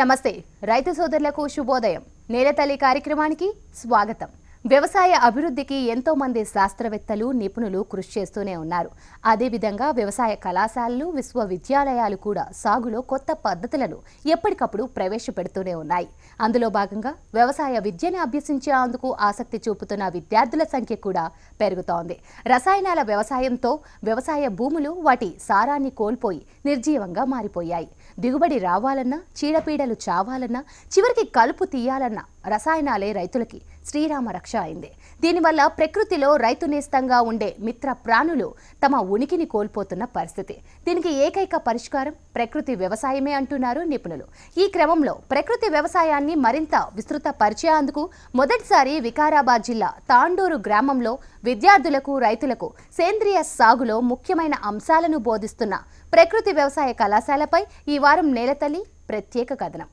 నమస్తే రైతు సోదరులకు శుభోదయం. నేలతల్లి కార్యక్రమానికి స్వాగతం. వ్యవసాయ అభివృద్ధికి ఎంతో మంది శాస్త్రవేత్తలు నిపుణులు కృషి చేస్తూనే ఉన్నారు. అదేవిధంగా వ్యవసాయ కళాశాలలు విశ్వవిద్యాలయాలు కూడా సాగులో కొత్త పద్ధతులను ఎప్పటికప్పుడు ప్రవేశపెడుతూనే ఉన్నాయి. అందులో భాగంగా వ్యవసాయ విద్యను అభ్యసించేందుకు ఆసక్తి చూపుతున్న విద్యార్థుల సంఖ్య కూడా పెరుగుతోంది. రసాయనాల వ్యవసాయంతో వ్యవసాయ భూములు వాటి సారాన్ని కోల్పోయి నిర్జీవంగా మారిపోయాయి. దిగుబడి రావాలన్నా చీడపీడలు చావాలన్నా చివరికి కలుపు తీయాలన్నా రసాయనాలే రైతులకి శ్రీరామ రక్ష అయింది. దీనివల్ల ప్రకృతిలో రైతు నేస్తంగా ఉండే మిత్ర ప్రాణులు తమ ఉనికిని కోల్పోతున్న పరిస్థితి. దీనికి ఏకైక పరిష్కారం ప్రకృతి వ్యవసాయమే అంటున్నారు నిపుణులు. ఈ క్రమంలో ప్రకృతి వ్యవసాయాన్ని మరింత విస్తృత పరిచయాందుకు మొదటిసారి వికారాబాద్ జిల్లా తాండూరు గ్రామంలో విద్యార్థులకు రైతులకు సేంద్రియ సాగులో ముఖ్యమైన అంశాలను బోధిస్తున్న ప్రకృతి వ్యవసాయ కళాశాలపై ఈ వారం నేలతల్లి ప్రత్యేక కథనం.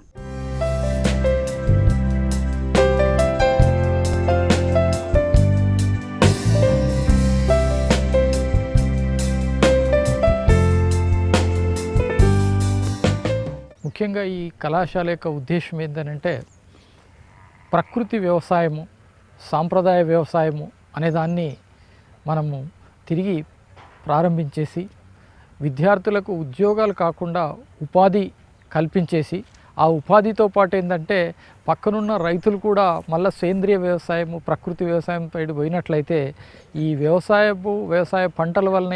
ముఖ్యంగా ఈ కళాశాల యొక్క ఉద్దేశం ఏంటంటే ప్రకృతి వ్యవసాయము సాంప్రదాయ వ్యవసాయము అనే దాన్ని మనము తిరిగి ప్రారంభించేసి విద్యార్థులకు ఉద్యోగాలు కాకుండా ఉపాధి కల్పించేసి ఆ ఉపాధితో పాటు ఏంటంటే పక్కనున్న రైతులు కూడా మళ్ళీ సేంద్రియ వ్యవసాయము ప్రకృతి వ్యవసాయం పైన పోయినట్లయితే ఈ వ్యవసాయపు వ్యవసాయ పంటల వలన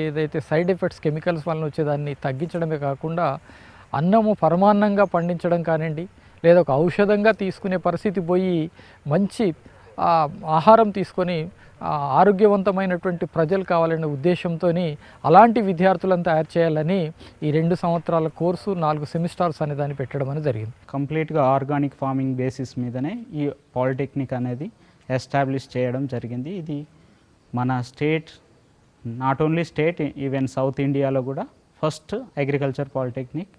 ఏదైతే సైడ్ ఎఫెక్ట్స్ కెమికల్స్ వలన వచ్చేదాన్ని తగ్గించడమే కాకుండా అన్నము పరమాన్నంగా పండించడం కానివ్వండి లేదా ఒక ఔషధంగా తీసుకునే పరిస్థితి పోయి మంచి ఆహారం తీసుకొని ఆరోగ్యవంతమైనటువంటి ప్రజలు కావాలనే ఉద్దేశంతో అలాంటి విద్యార్థులను తయారు చేయాలని ఈ రెండు సంవత్సరాల కోర్సు నాలుగు సెమిస్టార్స్ అనే దాన్ని పెట్టడం అనేది జరిగింది. కంప్లీట్గా ఆర్గానిక్ ఫార్మింగ్ బేసిస్ మీదనే ఈ పాలిటెక్నిక్ అనేది ఎస్టాబ్లిష్ చేయడం జరిగింది. ఇది మన state not only state even south ఇండియాలో కూడా first agriculture polytechnic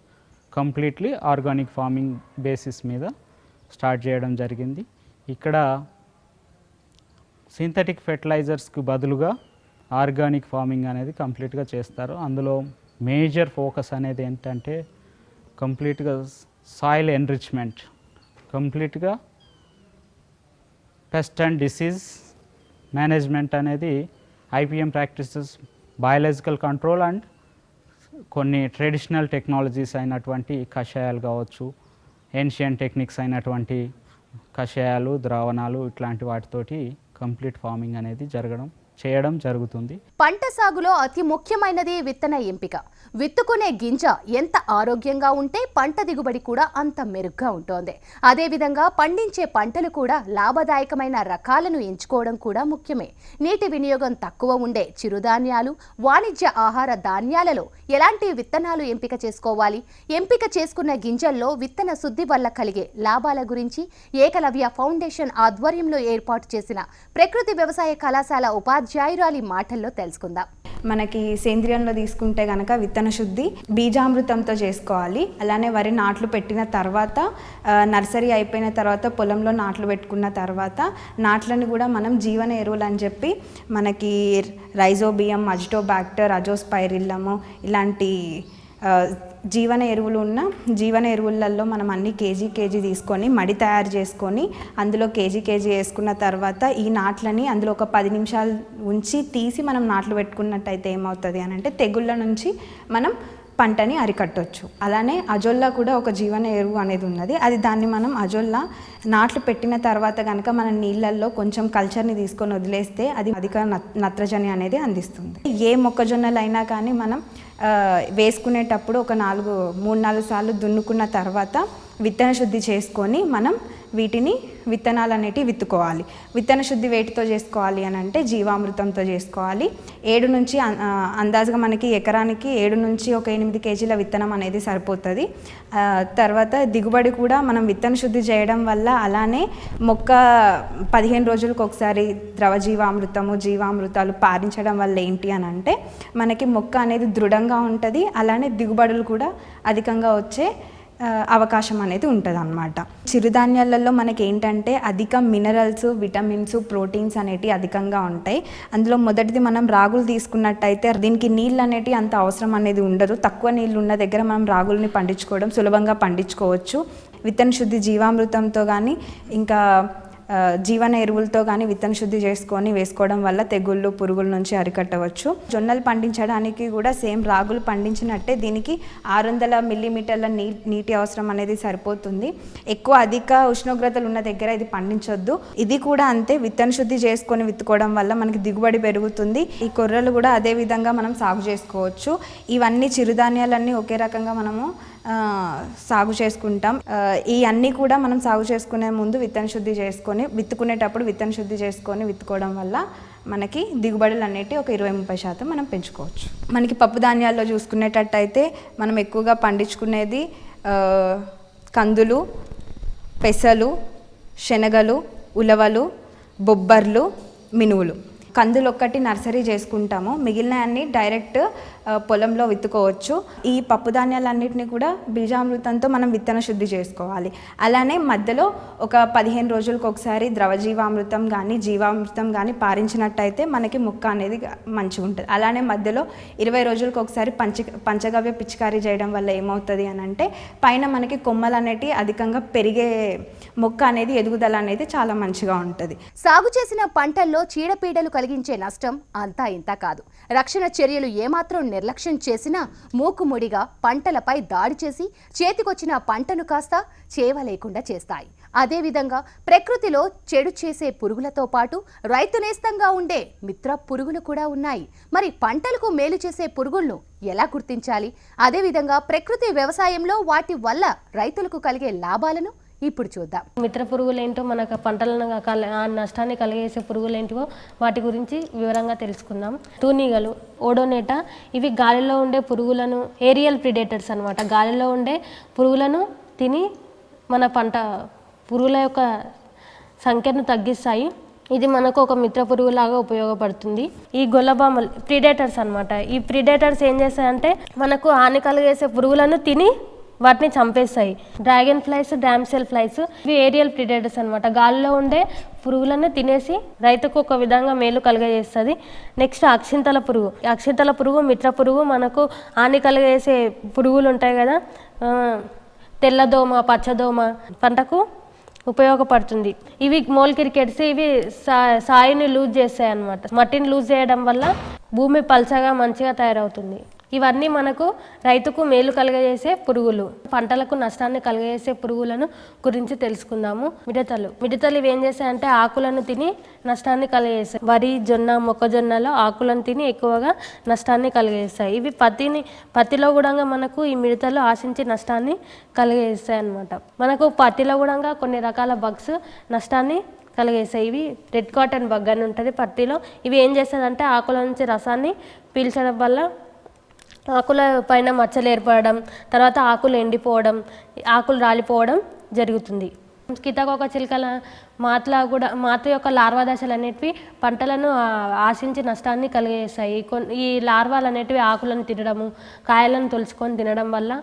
completely organic farming basis మీద స్టార్ట్ చేయడం జరిగింది. ఇక్కడ సింథటిక్ ఫెర్టిలైజర్స్కి బదులుగా ఆర్గానిక్ ఫార్మింగ్ అనేది కంప్లీట్గా చేస్తారు. అందులో మేజర్ ఫోకస్ అనేది ఏంటంటే కంప్లీట్గా సాయిల్ ఎన్రిచ్మెంట్ కంప్లీట్గా పెస్ట్ అండ్ డిసీజ్ మేనేజ్మెంట్ అనేది IPM practices biological control and కొన్ని ట్రెడిషనల్ టెక్నాలజీస్ అయినటువంటి కషాయాలు కావచ్చు ఏన్షియన్ టెక్నిక్స్ అయినటువంటి కషాయాలు ద్రావణాలు ఇట్లాంటి వాటితోటి కంప్లీట్ ఫార్మింగ్ అనేది జరగడం చేయడం జరుగుతుంది. పంట సాగులో అతి ముఖ్యమైనది విత్తన ఎంపిక. విత్తుకునే గింజ ఎంత ఆరోగ్యంగా ఉంటే పంట దిగుబడి కూడా అంత మెరుగ్గా ఉంటోంది. అదేవిధంగా పండించే పంటలు కూడా లాభదాయకమైన రకాలను ఎంచుకోవడం కూడా ముఖ్యమే. నీటి వినియోగం తక్కువ ఉండే చిరుధాన్యాలు వాణిజ్య ఆహార ధాన్యాలలో ఎలాంటి విత్తనాలు ఎంపిక చేసుకోవాలి? ఎంపిక చేసుకున్న గింజల్లో విత్తన శుద్ధి వల్ల కలిగే లాభాల గురించి ఏకలవ్య ఫౌండేషన్ ఆధ్వర్యంలో ఏర్పాటు చేసిన ప్రకృతి వ్యవసాయ కళాశాల ఉపాధి ఉపాధ్యాయురాలి మాటల్లో తెలుసుకుందాం. మనకి సేంద్రియంలో తీసుకుంటే కనుక విత్తన శుద్ధి బీజామృతంతో చేసుకోవాలి. అలానే వరి నాట్లు పెట్టిన తర్వాత నర్సరీ అయిపోయిన తర్వాత పొలంలో నాట్లు పెట్టుకున్న తర్వాత నాట్లను కూడా మనం జీవన ఎరువులు అని చెప్పి మనకి రైజోబియం అజిటోబ్యాక్టర్ అజోస్పైరిల్లము ఇలాంటి జీవన ఎరువులు ఉన్న జీవన ఎరువులలో మనం అన్ని కేజీ కేజీ తీసుకొని మడి తయారు చేసుకొని అందులో కేజీ కేజీ వేసుకున్న తర్వాత ఈ నాట్లని అందులో ఒక పది నిమిషాలు ఉంచి తీసి మనం నాట్లు పెట్టుకున్నట్టయితే ఏమవుతుంది అని అంటే తెగుళ్ళ నుంచి మనం పంటని అరికట్టొచ్చు. అలానే అజొల్లా కూడా ఒక జీవన ఎరువు అనేది ఉన్నది. అది దాన్ని మనం అజొల్లా నాట్లు పెట్టిన తర్వాత కనుక మన నీళ్ళల్లో కొంచెం కల్చర్ని తీసుకొని వదిలేస్తే అది అధిక నత్రజని అనేది అందిస్తుంది. ఏ మొక్కజొన్నలు అయినా కానీ మనం వేసుకునేటప్పుడు ఒక నాలుగు మూడు నాలుగు సార్లు దున్నుకున్న తర్వాత విత్తన శుద్ధి చేసుకొని మనం వీటిని విత్తనాలు అనేటివి విత్తుకోవాలి. విత్తన శుద్ధి వేటితో చేసుకోవాలి అని అంటే జీవామృతంతో చేసుకోవాలి. ఏడు నుంచి అందాజుగా మనకి ఎకరానికి ఏడు నుంచి ఒక ఎనిమిది కేజీల విత్తనం అనేది సరిపోతుంది. తర్వాత దిగుబడి కూడా మనం విత్తన శుద్ధి చేయడం వల్ల అలానే మొక్క పదిహేను రోజులకు ఒకసారి ద్రవ జీవామృతము జీవామృతాలు పారించడం వల్ల ఏంటి అని అంటే మనకి మొక్క అనేది దృఢంగా ఉంటుంది. అలానే దిగుబడులు కూడా అధికంగా వచ్చే అవకాశం అనేది ఉంటుంది అనమాట చిరుధాన్యాలలో మనకి ఏంటంటే అధిక మినరల్స్ విటమిన్స్ ప్రోటీన్స్ అనేటివి అధికంగా ఉంటాయి. అందులో మొదటిది మనం రాగులు తీసుకున్నట్టయితే దీనికి నీళ్ళు అనేటివి అంత అవసరం అనేది ఉండదు. తక్కువ నీళ్ళు ఉన్న దగ్గర మనం రాగుల్ని పండించుకోవడం సులభంగా పండించుకోవచ్చు. విత్తన శుద్ధి జీవామృతంతో కానీ ఇంకా జీవన ఎరువులతో కానీ విత్తన శుద్ధి చేసుకొని వేసుకోవడం వల్ల తెగుళ్ళు పురుగుల నుంచి అరికట్టవచ్చు. జొన్నలు పండించడానికి కూడా సేమ్ రాగులు పండించినట్టే దీనికి ఆరు వందల మిల్లీమీటర్ల నీ నీటి అవసరం అనేది సరిపోతుంది. ఎక్కువ అధిక ఉష్ణోగ్రతలు ఉన్న దగ్గర ఇది పండించొద్దు. ఇది కూడా అంతే విత్తన శుద్ధి చేసుకొని విత్తుకోవడం వల్ల మనకి దిగుబడి పెరుగుతుంది. ఈ కొర్రలు కూడా అదే విధంగా మనం సాగు చేసుకోవచ్చు. ఇవన్నీ చిరుధాన్యాలన్నీ ఒకే రకంగా మనము సాగు చేసుకుంటాం. ఈ అన్నీ కూడా మనం సాగు చేసుకునే ముందు విత్తన శుద్ధి చేసుకొని విత్తుకునేటప్పుడు విత్తన శుద్ధి చేసుకొని విత్తుకోవడం వల్ల మనకి దిగుబడులు అనేటివి ఒక ఇరవై ముప్పై శాతం మనం పెంచుకోవచ్చు. మనకి పప్పు ధాన్యాల్లో చూసుకునేటట్టయితే మనం ఎక్కువగా పండించుకునేది కందులు పెసలు శనగలు ఉలవలు బొబ్బర్లు మినువులు. కందులు ఒక్కటి నర్సరీ చేసుకుంటాము. మిగిలిన అన్ని డైరెక్ట్ పొలంలో విత్తుకోవచ్చు. ఈ పప్పు ధాన్యాలన్నింటినీ కూడా బీజామృతంతో మనం విత్తన శుద్ధి చేసుకోవాలి. అలానే మధ్యలో ఒక పదిహేను రోజులకు ఒకసారి ద్రవజీవామృతం కానీ జీవామృతం కానీ పారించినట్టయితే మనకి ముక్క అనేది మంచిగా ఉంటుంది అలానే మధ్యలో ఇరవై రోజులకు ఒకసారి పంచ పంచగవ్య పిచికారీ చేయడం వల్ల ఏమవుతుంది అని అంటే పైన మనకి కొమ్మలు అనేటివి అధికంగా పెరిగే మొక్క అనేది ఎదుగుదల అనేది చాలా మంచిగా ఉంటుంది. సాగు చేసిన పంటల్లో చీడపీడలు కలిగించే నష్టం అంతా ఇంత కాదు. రక్షణ చర్యలు ఏమాత్రం నిర్లక్ష్యం చేసినా మూకుముడిగా పంటలపై దాడి చేసి చేతికొచ్చిన పంటను కాస్త చేవ లేకుండా చేస్తాయి. అదేవిధంగా ప్రకృతిలో చెడు చేసే పురుగులతో పాటు రైతు నేస్తంగా ఉండే మిత్ర పురుగులు కూడా ఉన్నాయి. మరి పంటలకు మేలు చేసే పురుగులను ఎలా గుర్తించాలి? అదేవిధంగా ప్రకృతి వ్యవసాయంలో వాటి వల్ల రైతులకు కలిగే లాభాలను ఇప్పుడు చూద్దాం. మిత్ర పురుగులు ఏంటో మనకు పంటలను కల- ఆ నష్టాన్ని కలిగేసే పురుగులు ఏంటివో వాటి గురించి వివరంగా తెలుసుకుందాం. తూనీగలు ఓడోనేటా ఇవి గాలిలో ఉండే పురుగులను ఏరియల్ ప్రిడేటర్స్ అన్నమాట. గాలిలో ఉండే పురుగులను తిని మన పంట పురుగుల యొక్క సంఖ్యను తగ్గిస్తాయి. ఇది మనకు ఒక మిత్ర పురుగులాగా ఉపయోగపడుతుంది. ఈ గొల్లబామలు ప్రిడేటర్స్ అనమాట ఈ ప్రిడేటర్స్ ఏం చేస్తాయంటే మనకు హాని కలిగేసే పురుగులను తిని వాటిని చంపేస్తాయి. డ్రాగన్ ఫ్లైస్ డ్రామ్సెల్ ఫ్లైస్ ఇవి ఏరియల్ ప్రిడేటర్స్ అనమాట గాలిలో ఉండే పురుగులను తినేసి రైతుకు ఒక విధంగా మేలు కలుగజేస్తుంది. నెక్స్ట్ అక్షింతల పురుగు. అక్షింతల పురుగు మిత్ర పురుగు మనకు హాని కలిగజేసే పురుగులు ఉంటాయి కదా తెల్లదోమ పచ్చదోమ పంటకు ఉపయోగపడుతుంది. ఇవి మోల్ క్రికెట్స్ ఇవి సాయిని లూజ్ చేస్తాయి అన్నమాట మట్టిని లూజ్ చేయడం వల్ల భూమి పల్చగా మంచిగా తయారవుతుంది. ఇవన్నీ మనకు రైతుకు మేలు కలగజేసే పురుగులు పంటలకు నష్టాన్ని కలగజేసే పురుగులను గురించి తెలుసుకుందాము. మిడతలు. మిడతలు ఇవి ఏం చేస్తాయంటే ఆకులను తిని నష్టాన్ని కలగజేస్తాయి. వరి జొన్న మొక్కజొన్నలో ఆకులను తిని ఎక్కువగా నష్టాన్ని కలగజేస్తాయి. ఇవి పత్తిని పత్తిలో కూడా మనకు ఈ మిడతలు ఆశించి నష్టాన్ని కలగజేస్తాయి అన్నమాట. మనకు పత్తిలో కూడా కొన్ని రకాల బగ్స్ నష్టాన్ని కలిగేస్తాయి ఇవి రెడ్ కాటన్ బగ్ అని ఉంటుంది పత్తిలో. ఇవి ఏం చేస్తుందంటే ఆకుల నుంచి రసాన్ని పీల్చడం వల్ల ఆకుల పైన మచ్చలు ఏర్పడడం తర్వాత ఆకులు ఎండిపోవడం ఆకులు రాలిపోవడం జరుగుతుంది. సీతాకోక చిలుకల మాతల కూడా మాత యొక్క లార్వా దశలు అనేటివి పంటలను ఆశించి నష్టాన్ని కలిగేస్తాయి. కొన్ని ఈ లార్వాలు అనేటివి ఆకులను తినడము కాయలను తొలుచుకొని తినడం వల్ల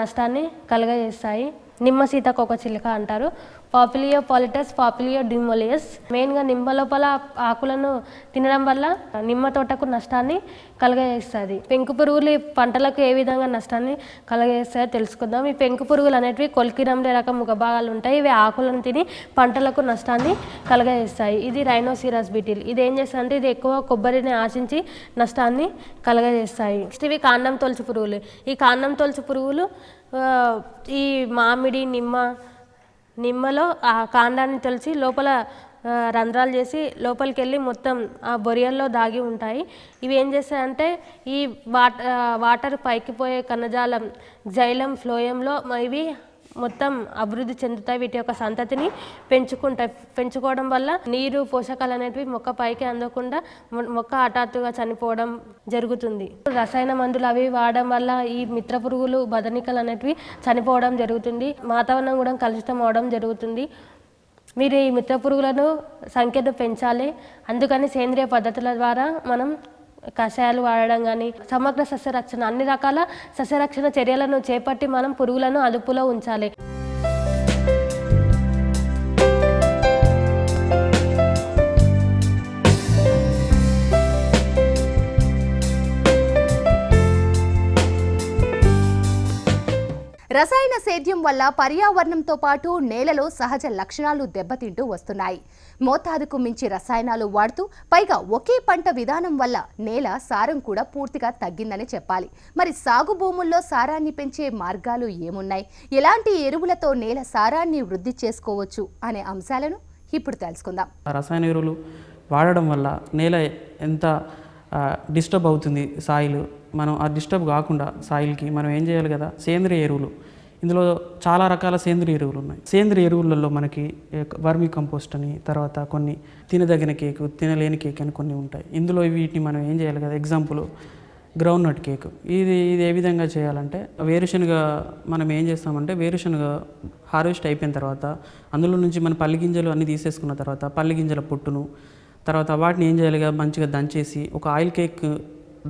నష్టాన్ని కలుగజేస్తాయి. నిమ్మ సీతాకోక చిలుక అంటారు. పాపులియో పాలిటస్ పాపులియో డిమోలియస్ మెయిన్గా నిమ్మ లోపల ఆకులను తినడం వల్ల నిమ్మ తోటకు నష్టాన్ని కలగజేస్తుంది. పెంకు పురుగులు పంటలకు ఏ విధంగా నష్టాన్ని కలగజేస్తాయో తెలుసుకుందాం. ఈ పెంకు పురుగులు అనేటివి కొలికిరంలే రకం ముఖ భాగాలు ఉంటాయి. ఇవి ఆకులను తిని పంటలకు నష్టాన్ని కలగజేస్తాయి. ఇది రైనోసిరస్ బీటిల్. ఇది ఏం చేస్తుందంటే ఇది ఎక్కువ కొబ్బరిని ఆశించి నష్టాన్ని కలగజేస్తాయి. నెక్స్ట్ ఇవి కాండం తొలచు పురుగులు. ఈ కాండం తొలచు పురుగులు ఈ మామిడి నిమ్మ నిమ్మలో ఆ కాండాన్ని తెలిసి లోపల రంధ్రాలు చేసి లోపలికి వెళ్ళి మొత్తం ఆ బొరియల్లో దాగి ఉంటాయి. ఇవి ఏం చేస్తాయంటే ఈ వాట వాటర్ పైకి పోయే కణజాలం జైలం ఫ్లోయంలో ఇవి మొత్తం అభివృద్ధి చెందుతాయి. వీటి యొక్క సంతతిని పెంచుకుంటాయి పెంచుకోవడం వల్ల నీరు పోషకాలు అనేటివి మొక్క పైకి అందకుండా మొ- మొక్క హఠాత్తుగా చనిపోవడం జరుగుతుంది. రసాయన మందులు అవి వాడడం వల్ల ఈ మిత్ర పురుగులు బదనికలు అనేటివి చనిపోవడం జరుగుతుంది. వాతావరణం కూడా కలుషితం అవడం జరుగుతుంది. మీరు ఈ మిత్ర పురుగులను సంఖ్యను పెంచాలి. అందుకని సేంద్రియ పద్ధతుల ద్వారా మనం కషాయాలు వాడడం కానీ సమగ్ర సస్యరక్షణ అన్ని రకాల సస్యరక్షణ చర్యలను చేపట్టి మనం పురుగులను అదుపులో ఉంచాలి. రసాయన సేద్యం వల్ల పర్యావరణంతో పాటు నేలలో సహజ లక్షణాలు దెబ్బతింటూ వస్తున్నాయి. మోతాదుకు మించి రసాయనాలు వాడుతూ పైగా ఒకే పంట విధానం వల్ల నేల సారం కూడా పూర్తిగా తగ్గిందని చెప్పాలి. మరి సాగు భూముల్లో సారాన్ని పెంచే మార్గాలు ఏమున్నాయి? ఎలాంటి ఎరువులతో నేల సారాన్ని వృద్ధి చేసుకోవచ్చు అనే అంశాలను ఇప్పుడు తెలుసుకుందాం. రసాయన ఎరువులు వాడడం వల్ల నేల ఎంత డిస్టర్బ్ అవుతుంది సాయిలు? మనం ఆ డిస్టర్బ్ కాకుండా సాయిల్కి మనం ఏం చేయాలి కదా? సేంద్రియ ఎరువులు. ఇందులో చాలా రకాల సేంద్రియ ఎరువులు ఉన్నాయి. సేంద్రియ ఎరువులలో మనకి వర్మీ కంపోస్ట్ అని తర్వాత కొన్ని తినదగిన కేక్ తినలేని కేక్ అని కొన్ని ఉంటాయి. ఇందులో వీటిని మనం ఏం చేయాలి కదా? Example groundnut cake. ఇది ఇది ఏ విధంగా చేయాలంటే వేరుశనగ మనం ఏం చేస్తామంటే వేరుశనగ హార్వెస్ట్ అయిపోయిన తర్వాత అందులో నుంచి మన పల్లి గింజలు అన్నీ తీసేసుకున్న తర్వాత పల్లి గింజల పొట్టును తర్వాత వాటిని ఏం చేయాలి కదా మంచిగా దంచేసి ఒక ఆయిల్ కేక్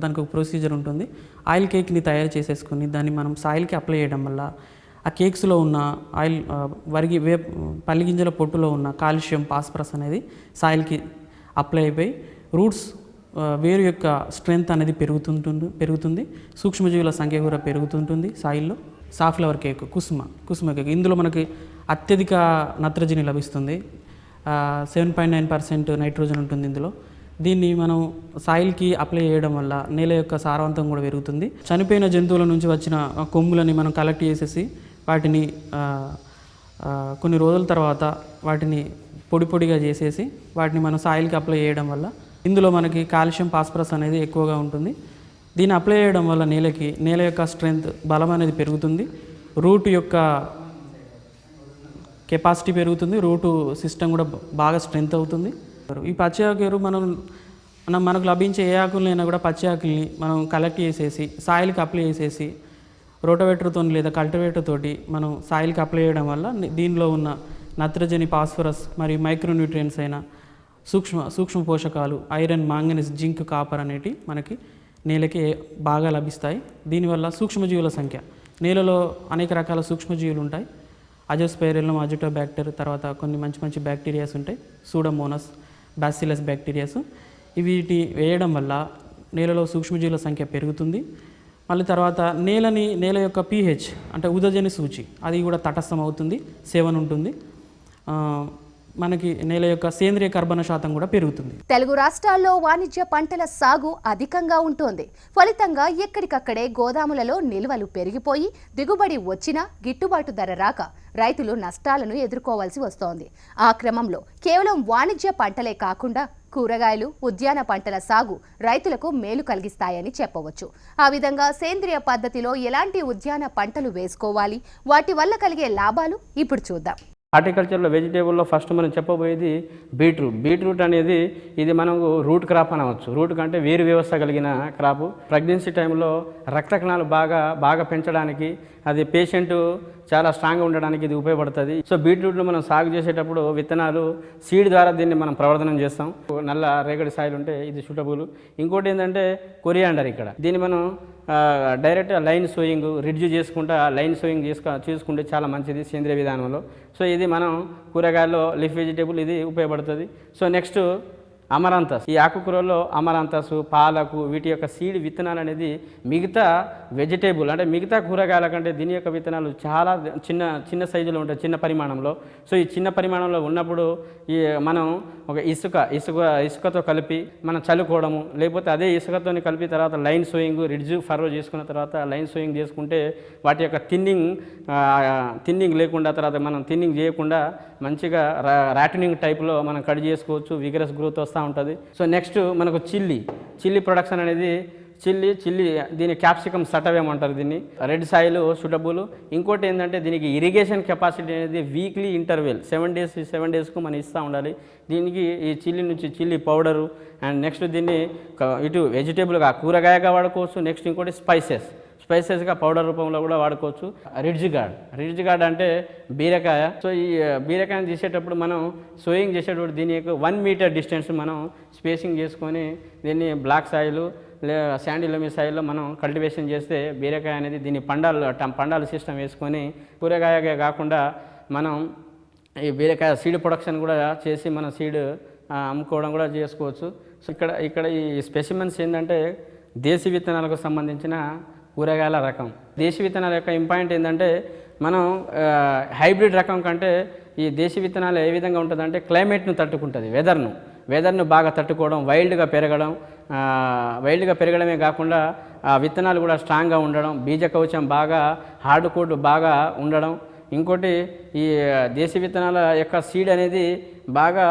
దానికి ఒక ప్రొసీజర్ ఉంటుంది. ఆయిల్ కేక్ని తయారు చేసేసుకుని దాన్ని మనం సాయిల్కి అప్లై చేయడం వల్ల ఆ కేక్స్లో ఉన్న ఆయిల్ వరిగి వే పల్లిగింజల పొట్టులో ఉన్న కాల్షియం పాస్పరస్ అనేది సాయిల్కి అప్లై అయిపోయి రూట్స్ వేరు యొక్క స్ట్రెంగ్త్ అనేది పెరుగుతుంటుంది పెరుగుతుంది. సూక్ష్మజీవుల సంఖ్య కూడా పెరుగుతుంటుంది సాయిల్లో. సాఫ్లవర్ కేక్ కుసుమ కుసుమ కేక్ ఇందులో మనకి అత్యధిక నత్రజని లభిస్తుంది. Seven point nine percent nitrogen ఉంటుంది ఇందులో. దీన్ని మనం సాయిల్కి అప్లై చేయడం వల్ల నేల యొక్క సారవంతం కూడా పెరుగుతుంది. చనిపోయిన జంతువుల నుంచి వచ్చిన కొమ్ములని మనం కలెక్ట్ చేసేసి వాటిని కొన్ని రోజుల తర్వాత వాటిని పొడి పొడిగా చేసేసి వాటిని మనం సాయిల్కి అప్లై చేయడం వల్ల ఇందులో మనకి కాల్షియం ఫాస్ఫరస్ అనేది ఎక్కువగా ఉంటుంది. దీన్ని అప్లై చేయడం వల్ల నేలకి నేల యొక్క స్ట్రెంగ్త్ బలం అనేది పెరుగుతుంది. రూట్ యొక్క కెపాసిటీ పెరుగుతుంది. రూటు సిస్టమ్ కూడా బాగా స్ట్రెంగ్త్ అవుతుంది. ఈ పచ్చి ఆకు ఎరువు మనం మనం మనకు లభించే ఏ ఆకులైనా కూడా పచ్చి ఆకుల్ని మనం కలెక్ట్ చేసేసి సాయిల్కి అప్లై చేసేసి రోటోవేటర్తో లేదా కల్టివేటర్ తోటి మనం సాయిల్కి అప్లై చేయడం వల్ల దీనిలో ఉన్న నత్రజని ఫాస్ఫరస్ మరియు మైక్రోన్యూట్రియన్స్ అయిన సూక్ష్మ సూక్ష్మ పోషకాలు ఐరన్ మాంగనీస్ జింక్ కాపర్ అనేటి మనకి నేలకి బాగా లభిస్తాయి. దీనివల్ల సూక్ష్మజీవుల సంఖ్య. నేలలో అనేక రకాల సూక్ష్మజీవులు ఉంటాయి. అజోస్పైరిలం బ్యాక్టీరియా తర్వాత కొన్ని మంచి మంచి బ్యాక్టీరియాస్ ఉంటాయి. సూడమోనస్ బ్యాసిలస్ బ్యాక్టీరియాస్ వీటి వేయడం వల్ల నేలలో సూక్ష్మజీవుల సంఖ్య పెరుగుతుంది. మళ్ళీ తర్వాత నేలని నేల యొక్క పీహెచ్ అంటే ఉదజని సూచి అది కూడా తటస్థం అవుతుంది సెవెన్ ఉంటుంది మనకి నేల యొక్క సేంద్రియ కర్బన శాతం కూడా పెరుగుతుంది. తెలుగు రాష్ట్రాల్లో వాణిజ్య పంటల సాగు అధికంగా ఉంటోంది. ఫలితంగా ఎక్కడికక్కడే గోదాములలో నిల్వలు పెరిగిపోయి దిగుబడి వచ్చినా గిట్టుబాటు ధర రాక రైతులు నష్టాలను ఎదుర్కోవాల్సి వస్తోంది. ఆ క్రమంలో కేవలం వాణిజ్య పంటలే కాకుండా కూరగాయలు ఉద్యాన పంటల సాగు రైతులకు మేలు కలిగిస్తాయని చెప్పవచ్చు. ఆ విధంగా సేంద్రియ పద్ధతిలో ఎలాంటి ఉద్యాన పంటలు వేసుకోవాలి? వాటి వల్ల కలిగే లాభాలు ఇప్పుడు చూద్దాం. హార్టికల్చర్లో వెజిటేబుల్లో ఫస్ట్ మనం చెప్పబోయేది బీట్రూట్. బీట్రూట్ అనేది ఇది మనకు రూట్ క్రాప్ అనవచ్చు. రూట్ కంటే వేరు వ్యవస్థ కలిగిన క్రాపు. ప్రెగ్నెన్సీ టైంలో రక్త కణాలు బాగా బాగా పెంచడానికి అది పేషెంట్ చాలా స్ట్రాంగ్గా ఉండడానికి ఇది ఉపయోగపడుతుంది. సో బీట్రూట్ను మనం సాగు చేసేటప్పుడు విత్తనాలు సీడ్ ద్వారా దీన్ని మనం ప్రవర్తనం చేస్తాం. నల్ల రేగడి సాయిలు ఉంటే ఇది సూటబుల్. ఇంకోటి ఏంటంటే కొరియాండర్ ఇక్కడ. దీన్ని మనం డైరెక్ట్ లైన్ సోయింగ్ రిడ్జ్ చేసుకుంటా లైన్ సోయింగ్ చేసుకో చేసుకుంటే చాలా మంచిది సేంద్రియ విధానంలో. సో ఇది మనం కూరగాయల్లో లీఫ్ వెజిటేబుల్ ఇది ఉపయోగపడుతుంది. So next amaranthus. ఈ ఆకుకూరలో అమరాంతస్ పాలకు వీటి యొక్క సీడ్ విత్తనాలు అనేది మిగతా వెజిటేబుల్ అంటే మిగతా కూరగాయల కంటే దీని యొక్క విత్తనాలు చాలా చిన్న చిన్న సైజులో ఉంటాయి చిన్న పరిమాణంలో. సో ఈ చిన్న పరిమాణంలో ఉన్నప్పుడు ఈ మనం ఒక ఇసుక ఇసుక ఇసుకతో కలిపి మనం చల్లుకోవడము లేకపోతే అదే ఇసుకతో కలిపి తర్వాత లైన్ సోయింగ్ రిడ్జ్ ఫర్రో చేసుకున్న తర్వాత లైన్ సోయింగ్ చేసుకుంటే వాటి యొక్క థిన్నింగ్ థిన్నింగ్ లేకుండా తర్వాత మనం థిన్నింగ్ చేయకుండా మంచిగా ర్యాటనింగ్ టైప్లో మనం కట్ చేసుకోవచ్చు విగరస్ గ్రోత్ వస్తూ ఉంటుంది. సో నెక్స్ట్ మనకు చిల్లీ చిల్లీ ప్రొడక్షన్ అనేది చిల్లీ చిల్లీ దీని క్యాప్సికమ్ సటవేమ్ అంటారు దీన్ని. రెడ్ సాయిల్ సూటబుల్ ఇంకోటి ఏంటంటే దీనికి ఇరిగేషన్ కెపాసిటీ అనేది weekly interval seven days seven డేస్కు మనం ఇస్తూ ఉండాలి. దీనికి ఈ చిల్లీ నుంచి చిల్లీ పౌడరు అండ్ నెక్స్ట్ దీన్ని ఇటు వెజిటేబుల్గా కూరగాయగా వాడుకోవచ్చు. నెక్స్ట్ ఇంకోటి స్పైసెస్ స్పైసెస్గా పౌడర్ రూపంలో కూడా వాడుకోవచ్చు. Ridge gourd. రిడ్జ్ గార్డ్ అంటే బీరకాయ. సో ఈ బీరకాయని తీసేటప్పుడు మనం సోయింగ్ చేసేటప్పుడు దీని యొక్క వన్ మీటర్ డిస్టెన్స్ మనం స్పేసింగ్ చేసుకొని దీన్ని బ్లాక్ సాయిలు లే శాండీ లోమి సాయిల్లో మనం కల్టివేషన్ చేస్తే బీరకాయ అనేది దీన్ని పండాలు పండాల సిస్టమ్ వేసుకొని కూరగాయగా కాకుండా మనం ఈ బీరకాయ సీడ్ ప్రొడక్షన్ కూడా చేసి మనం సీడ్ అమ్ముకోవడం కూడా చేసుకోవచ్చు. సో ఇక్కడ ఇక్కడ ఈ స్పెసిమెన్స్ ఏంటంటే దేశీ విత్తనాలకు సంబంధించిన కూరగాయల రకం. దేశీ విత్తనాల యొక్క ఇంపాయింట్ ఏంటంటే మనం హైబ్రిడ్ రకం కంటే ఈ దేశీ విత్తనాలు ఏ విధంగా ఉంటుందంటే క్లైమేట్ను తట్టుకుంటుంది వెదర్ను. వెదర్ను బాగా తట్టుకోవడం వైల్డ్గా పెరగడం వైల్డ్గా పెరగడమే కాకుండా ఆ విత్తనాలు కూడా స్ట్రాంగ్గా ఉండడం బీజ కవచం బాగా హార్డ్ కోడ్ బాగా ఉండడం. ఇంకోటి ఈ దేశీ విత్తనాల యొక్క సీడ్ అనేది బాగా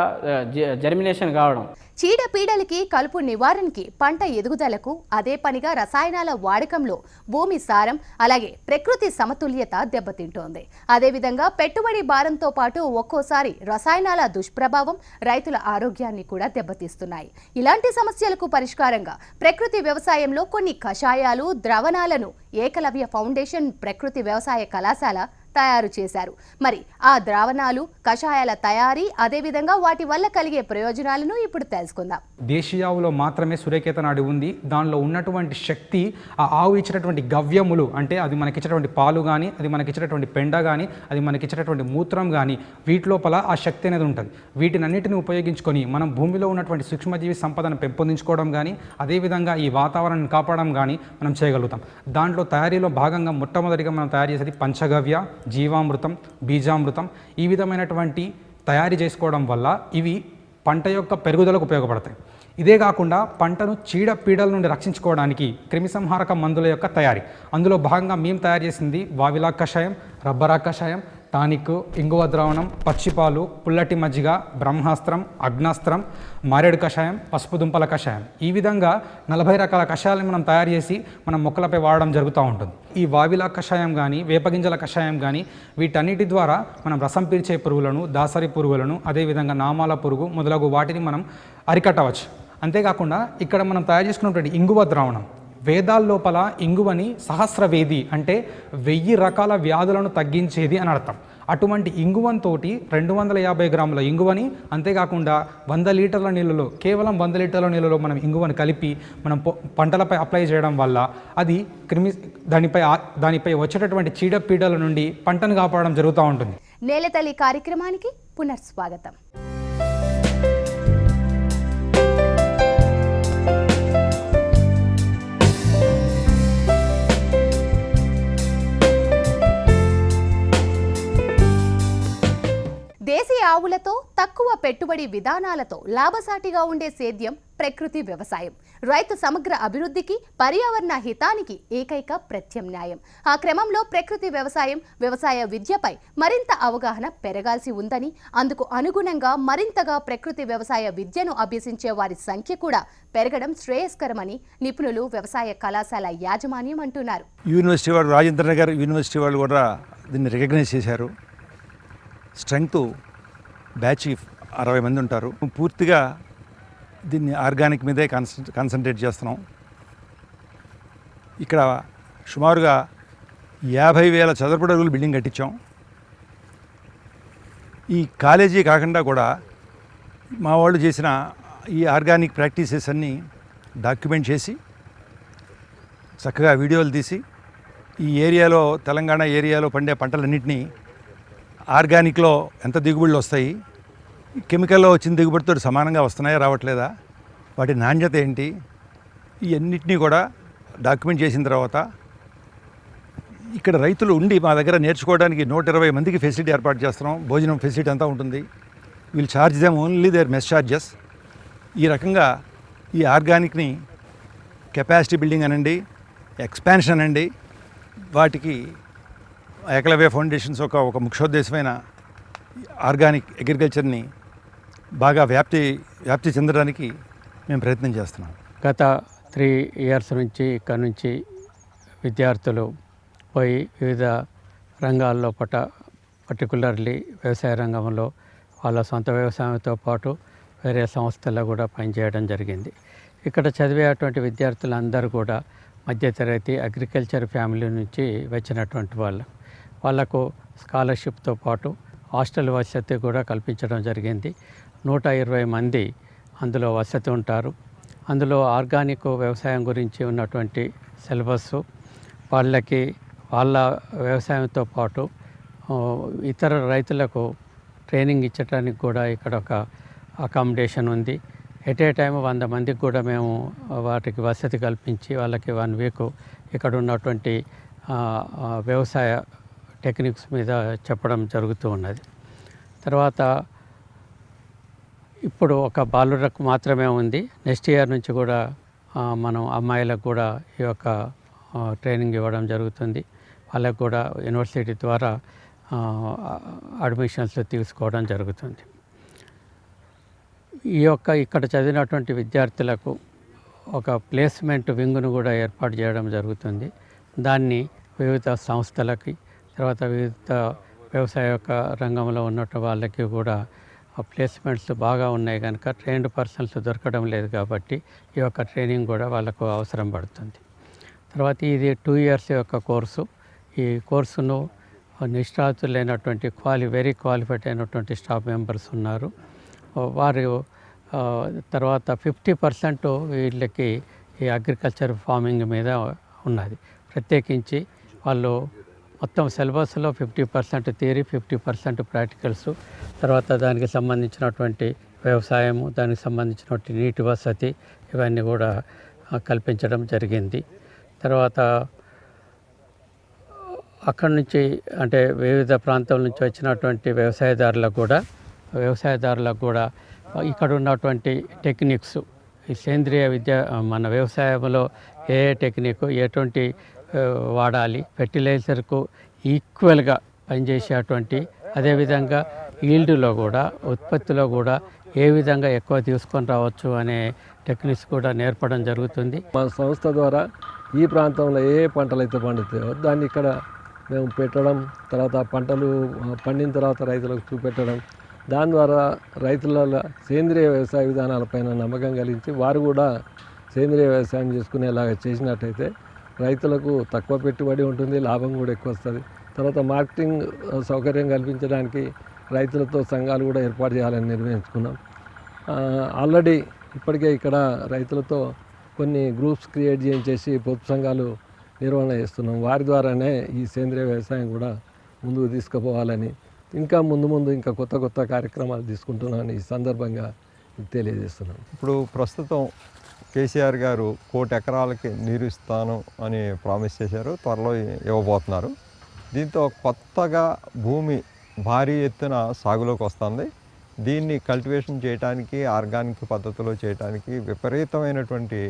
జర్మినేషన్ కావడం. చీడపీడలకి కలుపు నివారణకి పంట ఎదుగుదలకు అదే పనిగా రసాయనాల వాడకంలో భూమి సారం అలాగే ప్రకృతి సమతుల్యత దెబ్బతింటోంది. అదేవిధంగా పెట్టుబడి భారంతో పాటు ఒక్కోసారి రసాయనాల దుష్ప్రభావం రైతుల ఆరోగ్యాన్ని కూడా దెబ్బతీస్తున్నాయి. ఇలాంటి సమస్యలకు పరిష్కారంగా ప్రకృతి వ్యవసాయంలో కొన్ని కషాయాలు ద్రవణాలను ఏకలవ్య ఫౌండేషన్ ప్రకృతి వ్యవసాయ కళాశాల తయారు చేశారు. మరి ఆ ద్రావణాలు కషాయాల తయారీ అదేవిధంగా వాటి వల్ల కలిగే ప్రయోజనాలను ఇప్పుడు తెలుసుకుందాం. దేశీయ ఆవులో మాత్రమే సురేఖేత నాడి ఉంది. దానిలో ఉన్నటువంటి శక్తి ఆ ఆవు ఇచ్చినటువంటి గవ్యములు అంటే అది మనకిచ్చినటువంటి పాలు కానీ అది మనకిచ్చినటువంటి పెండ కానీ అది మనకిచ్చినటువంటి మూత్రం కానీ వీటిలోపల ఆ శక్తి అనేది ఉంటుంది. వీటినన్నిటిని ఉపయోగించుకొని మనం భూమిలో ఉన్నటువంటి సూక్ష్మజీవి సంపదను పెంపొందించుకోవడం కానీ అదేవిధంగా ఈ వాతావరణాన్ని కాపాడడం కానీ మనం చేయగలుగుతాం. దాంట్లో తయారీలో భాగంగా మొట్టమొదటిగా మనం తయారు చేసేది పంచగవ్య జీవామృతం బీజామృతం ఈ విధమైనటువంటి తయారీ చేసుకోవడం వల్ల ఇవి పంట యొక్క పెరుగుదలకు ఉపయోగపడతాయి. ఇదే కాకుండా పంటను చీడపీడల నుండి రక్షించుకోవడానికి క్రిమిసంహారక మందుల యొక్క తయారీ. అందులో భాగంగా మేము తయారు చేసింది వావిలా కషాయం రబ్బరా కషాయం టానిక్ ఇంగువ ద్రావణం పచ్చిపాలు పుల్లటి మజ్జిగ బ్రహ్మాస్త్రం అగ్నాస్త్రం మారేడు కషాయం పసుపు దుంపల కషాయం. ఈ విధంగా నలభై రకాల కషాయాలను మనం తయారు చేసి మనం మొక్కలపై వాడడం జరుగుతూ ఉంటుంది. ఈ వావిలా కషాయం కానీ వేపగింజల కషాయం కానీ వీటన్నిటి ద్వారా మనం రసం పీల్చే పురుగులను దాసరి పురుగులను అదేవిధంగా నామాల పురుగు మొదలగు వాటిని మనం అరికట్టవచ్చు. అంతేకాకుండా ఇక్కడ మనం తయారు చేసుకున్నటువంటి ఇంగువ ద్రావణం వేదాల లోపల ఇంగువని సహస్రవేది అంటే వెయ్యి రకాల వ్యాధులను తగ్గించేది అని అర్థం. అటువంటి ఇంగువంతో రెండు వందల యాభై గ్రాముల ఇంగువని అంతేకాకుండా వంద లీటర్ల నీళ్ళలో కేవలం వంద లీటర్ల నీళ్ళలో మనం ఇంగువని కలిపి మనం పంటలపై అప్లై చేయడం వల్ల అది క్రిమి దానిపై దానిపై వచ్చేటటువంటి చీడపీడల నుండి పంటను కాపాడడం జరుగుతూ ఉంటుంది. నేలతల్లి కార్యక్రమానికి పునఃస్వాగతం. దేశీయ ఆవులతో తక్కువ పెట్టుబడి విధానాలతో లాభసాటిగా ఉండే సేద్యం ప్రకృతి వ్యవసాయం. రైతు సమగ్ర అభివృద్ధికి పర్యావరణ హితానికి ఏకైక ప్రత్యామ్నాయం. ఆ క్రమంలో ప్రకృతి వ్యవసాయం వ్యవసాయ విద్యపై మరింత అవగాహన పెరగాల్సి ఉందని అందుకు అనుగుణంగా మరింతగా ప్రకృతి వ్యవసాయ విద్యను అభ్యసించే వారి సంఖ్య కూడా పెరగడం శ్రేయస్కరమని నిపుణులు వ్యవసాయ కళాశాల యాజమాన్యం అంటున్నారు. యూనివర్సిటీ వాళ్ళు రాజేంద్ర నగర్ యూనివర్సిటీ వాళ్ళు కూడా దీన్ని రికగ్నైజ్ చేశారు. స్ట్రెంగ్త్ బ్యాచ్ అరవై మంది ఉంటారు. పూర్తిగా దీన్ని ఆర్గానిక్ మీదే కాన్సన్ కాన్సన్ట్రేట్ చేస్తున్నాం. ఇక్కడ సుమారుగా యాభై వేల చదరపు అడుగులు బిల్డింగ్ కట్టించాం. ఈ కాలేజీ కాకుండా కూడా మా వాళ్ళు చేసిన ఈ ఆర్గానిక్ ప్రాక్టీసెస్ అన్నీ డాక్యుమెంట్ చేసి చక్కగా వీడియోలు తీసి ఈ ఏరియాలో తెలంగాణ ఏరియాలో పండే పంటలన్నింటినీ ఆర్గానిక్లో ఎంత దిగుబడులు వస్తాయి? కెమికల్లో వచ్చిన దిగుబడితో సమానంగా వస్తున్నాయా రావట్లేదా? వాటి నాణ్యత ఏంటి? ఇవన్నిటినీ కూడా డాక్యుమెంట్ చేసిన తర్వాత ఇక్కడ రైతులు ఉండి మా దగ్గర నేర్చుకోవడానికి నూట ఇరవై మందికి ఫెసిలిటీ ఏర్పాటు చేస్తున్నాం. భోజనం ఫెసిలిటీ అంతా ఉంటుంది. వీళ్ళు charge them only their mess charges ఈ రకంగా ఈ ఆర్గానిక్ని కెపాసిటీ బిల్డింగ్ అనండి ఎక్స్పాన్షన్ అనండి వాటికి ఏకలవ్య ఫౌండేషన్స్ ఒక ఒక ముఖ్యోద్దేశమైన ఆర్గానిక్ అగ్రికల్చర్ని బాగా వ్యాప్తి వ్యాప్తి చెందడానికి మేము ప్రయత్నం చేస్తున్నాం. గత త్రీ ఇయర్స్ నుంచి ఇక్కడ నుంచి విద్యార్థులు పోయి వివిధ రంగాల్లో పట పర్టికులర్లీ వ్యవసాయ రంగంలో వాళ్ళ సొంత వ్యవసాయంతో పాటు వేరే సంస్థల్లో కూడా పనిచేయడం జరిగింది. ఇక్కడ చదివేటువంటి విద్యార్థులందరూ కూడా మధ్యతరగతి అగ్రికల్చర్ ఫ్యామిలీ నుంచి వచ్చినటువంటి వాళ్ళు. వాళ్ళకు స్కాలర్షిప్తో పాటు హాస్టల్ వసతి కూడా కల్పించడం జరిగింది. నూట ఇరవై మంది అందులో వసతి ఉంటారు. అందులో ఆర్గానిక్ వ్యవసాయం గురించి ఉన్నటువంటి సిలబస్ వాళ్ళకి వాళ్ళ వ్యవసాయంతో పాటు ఇతర రైతులకు ట్రైనింగ్ ఇచ్చడానికి కూడా ఇక్కడ ఒక అకామిడేషన్ ఉంది. ఎట్ ఏ టైం వంద మందికి కూడా మేము వాటికి వసతి కల్పించి వాళ్ళకి వన్ వీక్ ఇక్కడ ఉన్నటువంటి వ్యవసాయ టెక్నిక్స్ మీద చెప్పడం జరుగుతూ ఉన్నది. తర్వాత ఇప్పుడు ఒక బాలురకు మాత్రమే ఉంది. నెక్స్ట్ ఇయర్ నుంచి కూడా మనం అమ్మాయిలకు కూడా ఈ యొక్క ట్రైనింగ్ ఇవ్వడం జరుగుతుంది. వాళ్ళకు కూడా యూనివర్సిటీ ద్వారా ఆ, అడ్మిషన్స్ తీసుకోవడం జరుగుతుంది. ఈ యొక్క ఇక్కడ చదివినటువంటి విద్యార్థులకు ఒక ప్లేస్మెంట్ వింగ్ను కూడా ఏర్పాటు చేయడం జరుగుతుంది. దాన్ని వివిధ సంస్థలకి తర్వాత వివిధ వ్యవసాయ యొక్క రంగంలో ఉన్నట్టు వాళ్ళకి కూడా ప్లేస్మెంట్స్ బాగా ఉన్నాయి కనుక ట్రైన్డ్ పర్సన్స్ దొరకడం లేదు కాబట్టి ఈ యొక్క ట్రైనింగ్ కూడా వాళ్ళకు అవసరం పడుతుంది. తర్వాత ఇది టూ ఇయర్స్ యొక్క కోర్సు. ఈ కోర్సును నిష్ణాతులైనటువంటి క్వాలి వెరీ క్వాలిఫైడ్ అయినటువంటి స్టాఫ్ మెంబర్స్ ఉన్నారు. వారు తర్వాత ఫిఫ్టీ పర్సెంట్ వీళ్ళకి ఈ అగ్రికల్చర్ ఫార్మింగ్ మీద ఉన్నది. ప్రత్యేకించి వాళ్ళు మొత్తం సిలబస్లో fifty percent theory fifty percent practicals. తర్వాత దానికి సంబంధించినటువంటి వ్యవసాయము దానికి సంబంధించినటువంటి నీటి వసతి ఇవన్నీ కూడా కల్పించడం జరిగింది. తర్వాత అక్కడి నుంచి అంటే వివిధ ప్రాంతాల నుంచి వచ్చినటువంటి వ్యవసాయదారులకు కూడా వ్యవసాయదారులకు కూడా ఇక్కడ ఉన్నటువంటి టెక్నిక్స్ ఈ సేంద్రియ విద్య మన వ్యవసాయంలో ఏ టెక్నిక్ ఎటువంటి వాడాలి. ఫెర్టిలైజర్కు ఈక్వల్గా పనిచేసేటువంటి అదేవిధంగా ఈల్డ్లో కూడా ఉత్పత్తిలో కూడా ఏ విధంగా ఎక్కువ తీసుకొని రావచ్చు అనే టెక్నిక్స్ కూడా నేర్పడం జరుగుతుంది. మా సంస్థ ద్వారా ఈ ప్రాంతంలో ఏ పంటలు అయితే పండుతాయో దాన్ని ఇక్కడ మేము పెట్టడం తర్వాత పంటలు పండిన తర్వాత రైతులకు చూపెట్టడం దాని ద్వారా రైతుల సేంద్రియ వ్యవసాయ విధానాలపైన నమ్మకం కలిగించి వారు కూడా సేంద్రియ వ్యవసాయం చేసుకునేలాగా చేసినట్టయితే రైతులకు తక్కువ పెట్టుబడి ఉంటుంది లాభం కూడా ఎక్కువ వస్తుంది. తర్వాత మార్కెటింగ్ సౌకర్యం కల్పించడానికి రైతులతో సంఘాలు కూడా ఏర్పాటు చేయాలని నిర్ణయించుకున్నాం. ఆల్రెడీ ఇప్పటికే ఇక్కడ రైతులతో కొన్ని గ్రూప్స్ క్రియేట్ చేయించేసి పొదుపు సంఘాలు నిర్వహణ చేస్తున్నాం. వారి ద్వారానే ఈ సేంద్రియ వ్యవసాయం కూడా ముందుకు తీసుకుపోవాలని ఇంకా ముందు ముందు ఇంకా కొత్త కొత్త కార్యక్రమాలు తీసుకుంటున్నామని ఈ సందర్భంగా తెలియజేస్తున్నాం. ఇప్పుడు ప్రస్తుతం కేసీఆర్ గారు కోటి ఎకరాలకి నీరు ఇస్తాను అని ప్రామిస్ చేశారు త్వరలో ఇవ్వబోతున్నారు. దీంతో కొత్తగా భూమి భారీ ఎత్తున సాగులోకి వస్తుంది. దీన్ని కల్టివేషన్ చేయడానికి ఆర్గానిక్ పద్ధతిలో చేయడానికి విపరీతమైనటువంటి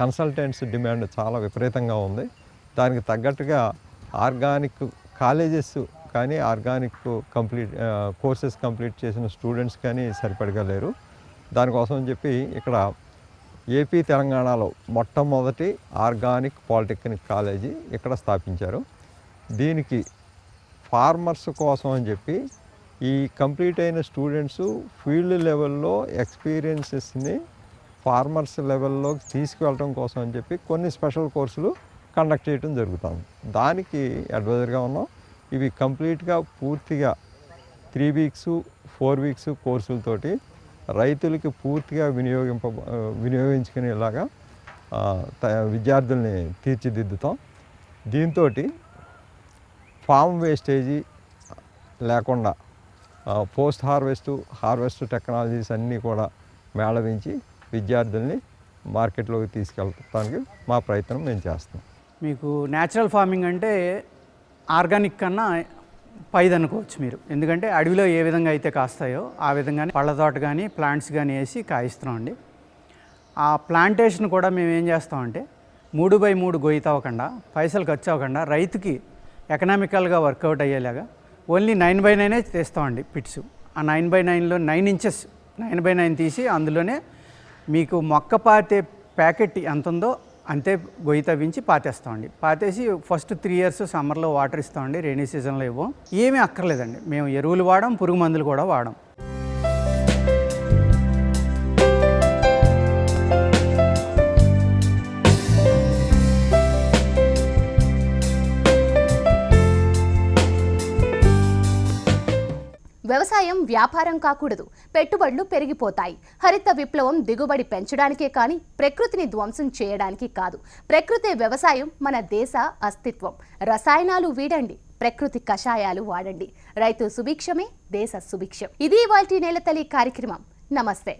కన్సల్టెంట్స్ డిమాండ్ చాలా విపరీతంగా ఉంది. దానికి తగ్గట్టుగా ఆర్గానిక్ కాలేజెస్ కానీ ఆర్గానిక్ కంప్లీట్ కోర్సెస్ కంప్లీట్ చేసిన స్టూడెంట్స్ కానీ సరిపడగా లేరు దానికోసం చెప్పి ఇక్కడ ఏపీ తెలంగాణలో మొట్టమొదటి ఆర్గానిక్ పాలిటెక్నిక్ కాలేజీ ఇక్కడ స్థాపించారు. దీనికి ఫార్మర్స్ కోసం అని చెప్పి ఈ కంప్లీట్ అయిన స్టూడెంట్స్ ఫీల్డ్ లెవెల్లో ఎక్స్పీరియన్సెస్ని ఫార్మర్స్ లెవెల్లోకి తీసుకువెళ్ళడం కోసం అని చెప్పి కొన్ని స్పెషల్ కోర్సులు కండక్ట్ చేయడం జరుగుతుంది. దానికి అడ్వైజర్గా ఉన్నాం. ఇవి కంప్లీట్గా పూర్తిగా త్రీ వీక్స్ ఫోర్ వీక్స్ కోర్సులతోటి రైతులకి పూర్తిగా వినియోగింప వినియోగించుకునేలాగా త- విద్యార్థుల్ని తీర్చిదిద్దుతాం. దీంతో ఫామ్ వేస్టేజీ లేకుండా పోస్ట్ హార్వెస్ట్ హార్వెస్ట్ టెక్నాలజీస్ అన్నీ కూడా మేళవించి విద్యార్థుల్ని మార్కెట్లోకి తీసుకెళ్ళడానికి మా ప్రయత్నం మేము చేస్తాం మీకు న్యాచురల్ ఫార్మింగ్ అంటే ఆర్గానిక్ కన్నా పైదనుకోవచ్చు మీరు. ఎందుకంటే అడవిలో ఏ విధంగా అయితే కాస్తాయో ఆ విధంగానే పళ్ళ తోట కానీ ప్లాంట్స్ కానీ వేసి కాయిస్తున్నామండి ఆ ప్లాంటేషన్ కూడా మేము ఏం చేస్తామంటే మూడు బై మూడు గొయ్యి తవ్వకుండా పైసలు ఖర్చు అవ్వకుండా రైతుకి ఎకనామికల్గా వర్కౌట్ అయ్యేలాగా ఓన్లీ నైన్ బై నైనే తీస్తామండి పిట్స్. ఆ నైన్ బై నైన్లో nine inches nine by nine తీసి అందులోనే మీకు మొక్క పాతే ప్యాకెట్ ఎంత ఉందో అంతే గొయ్యి తవ్వించి పాతేస్తామండి. పాతేసి ఫస్ట్ త్రీ ఇయర్స్ సమ్మర్లో వాటర్ ఇస్తామండి రైనీ సీజన్లో ఇవ్వం. ఏమీ అక్కర్లేదండి. మేము ఎరువులు వాడం పురుగు మందులు కూడా వాడం. వ్యాపారం కాకూడదు. పెట్టుబడులు పెరిగిపోతాయి. హరిత విప్లవం దిగుబడి పెంచడానికే కానీ ప్రకృతిని ధ్వంసం చేయడానికి కాదు. ప్రకృతి వ్యవసాయం మన దేశ అస్తిత్వం. రసాయనాలు వీడండి ప్రకృతి కషాయాలు వాడండి. రైతు సుభిక్షమే దేశ సుభిక్షం. ఇది వాటి నేలతల్లి కార్యక్రమం. నమస్తే.